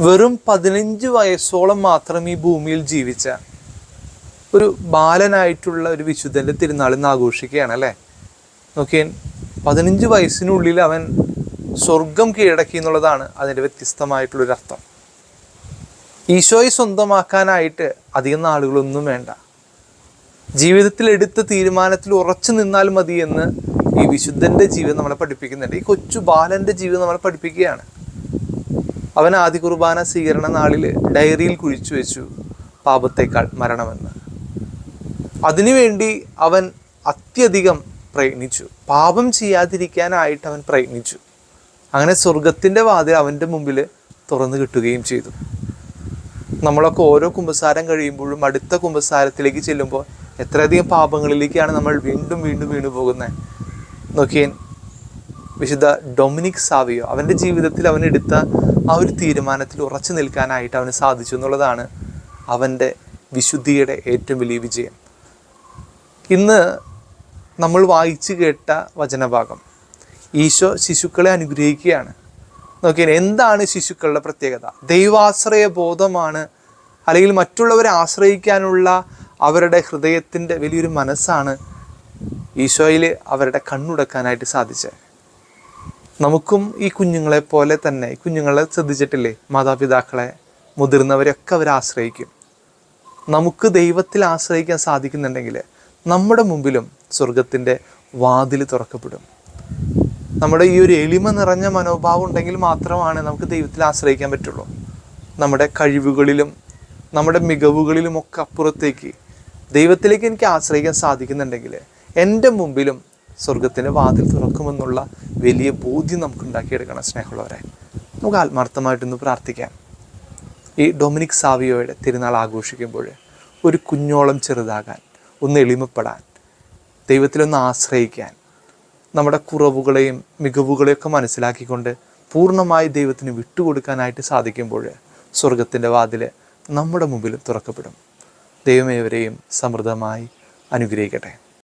വെറും പതിനഞ്ച് വയസ്സോളം മാത്രം ഈ ഭൂമിയിൽ ജീവിച്ച ഒരു ബാലനായിട്ടുള്ള ഒരു വിശുദ്ധന്റെ തിരുനാൾ ഇന്ന് ആഘോഷിക്കുകയാണ് അല്ലേ? നോക്കിയേ പതിനഞ്ച് വയസ്സിനുള്ളിൽ അവൻ സ്വർഗം കീഴടക്കി എന്നുള്ളതാണ് അതിന്റെ വ്യത്യസ്തമായിട്ടുള്ളൊരു അർത്ഥം. ഈശോയെ സ്വന്തമാക്കാനായിട്ട് അധികം നാളുകളൊന്നും വേണ്ട. ജീവിതത്തിൽ എടുത്ത തീരുമാനത്തിൽ ഉറച്ചു നിന്നാൽ മതി ഈ വിശുദ്ധന്റെ ജീവിതം നമ്മളെ പഠിപ്പിക്കുന്നുണ്ട്. ഈ കൊച്ചു ബാലന്റെ ജീവിതം നമ്മളെ പഠിപ്പിക്കുകയാണ്. അവൻ ആദ്യ കുർബാന സ്വീകരണ നാളിൽ ഡയറിയിൽ കുഴിച്ചു വെച്ചു പാപത്തേക്കാൾ മരണമെന്ന്. അതിനുവേണ്ടി അവൻ അത്യധികം പ്രയത്നിച്ചു. പാപം ചെയ്യാതിരിക്കാനായിട്ട് അവൻ പ്രയത്നിച്ചു. അങ്ങനെ സ്വർഗത്തിന്റെ വാതിൽ അവന്റെ മുമ്പിൽ തുറന്നു കിട്ടുകയും ചെയ്തു. നമ്മളൊക്കെ ഓരോ കുമ്പസാരം കഴിയുമ്പോഴും അടുത്ത കുമ്പസാരത്തിലേക്ക് ചെല്ലുമ്പോൾ എത്രയധികം പാപങ്ങളിലേക്കാണ് നമ്മൾ വീണ്ടും വീണ്ടും വീണു പോകുന്നത് നോക്കിയേ വിശുദ്ധ ഡൊമിനിക് സാവിയോ അവന്റെ ജീവിതത്തിൽ അവൻ എടുത്ത ആ ഒരു തീരുമാനത്തിൽ ഉറച്ചു നിൽക്കാനായിട്ട് അവന് സാധിച്ചു എന്നുള്ളതാണ് അവന്റെ വിശുദ്ധിയുടെ ഏറ്റവും വലിയ വിജയം. ഇന്ന് നമ്മൾ വായിച്ചു കേട്ട വചനഭാഗം. ഈശോ ശിശുക്കളെ അനുഗ്രഹിക്കുകയാണ്. നോക്കിയാൽ എന്താണ് ശിശുക്കളുടെ പ്രത്യേകത? ദൈവാശ്രയ ബോധമാണ് അല്ലെങ്കിൽ മറ്റുള്ളവരെ ആശ്രയിക്കാനുള്ള അവരുടെ ഹൃദയത്തിന്റെ വലിയൊരു മനസ്സാണ് ഈശോയിൽ അവരുടെ കണ്ണുടക്കാനായിട്ട് സാധിച്ചത്. നമുക്കും ഈ കുഞ്ഞുങ്ങളെ പോലെ തന്നെ കുഞ്ഞുങ്ങളെ ശ്രദ്ധിച്ചിട്ടില്ലേ? മാതാപിതാക്കളെ മുതിർന്നവരെയൊക്കെ അവരെ ആശ്രയിക്കും. നമുക്ക് ദൈവത്തിൽ ആശ്രയിക്കാൻ സാധിക്കുന്നുണ്ടെങ്കിൽ നമ്മുടെ മുമ്പിലും സ്വർഗത്തിന്റെ വാതിൽ തുറക്കപ്പെടും. നമ്മുടെ ഈ ഒരു എളിമ നിറഞ്ഞ മനോഭാവം ഉണ്ടെങ്കിൽ മാത്രമാണ് നമുക്ക് ദൈവത്തിൽ ആശ്രയിക്കാൻ പറ്റുള്ളൂ. നമ്മുടെ കഴിവുകളിലും നമ്മുടെ മികവുകളിലും ഒക്കെ അപ്പുറത്തേക്ക് ദൈവത്തിലേക്ക് എനിക്ക് ആശ്രയിക്കാൻ സാധിക്കുന്നുണ്ടെങ്കിൽ എന്റെ മുമ്പിലും സ്വർഗത്തിന്റെ വാതിൽ തുറക്കുമെന്നുള്ള വലിയ ബോധ്യം നമുക്ക് ഉണ്ടാക്കിയെടുക്കണം സ്നേഹമുള്ളവരെ. നമുക്ക് ആത്മാർത്ഥമായിട്ടൊന്ന് പ്രാർത്ഥിക്കാം. ഈ ഡൊമിനിക് സാവിയോയുടെ തിരുനാൾ ആഘോഷിക്കുമ്പോൾ ഒരു കുഞ്ഞോളം ചെറുതാകാൻ ഒന്ന് എളിമപ്പെടാൻ ദൈവത്തിലൊന്ന് ആശ്രയിക്കാൻ നമ്മുടെ കുറവുകളെയും മികവുകളെയൊക്കെ മനസ്സിലാക്കിക്കൊണ്ട് പൂർണമായി ദൈവത്തിന് വിട്ടുകൊടുക്കാനായിട്ട് സാധിക്കുമ്പോൾ സ്വർഗത്തിന്റെ വാതിൽ നമ്മുടെ മുമ്പിൽ തുറക്കപ്പെടും. ദൈവമേവരെയും സമൃദ്ധമായി അനുഗ്രഹിക്കട്ടെ.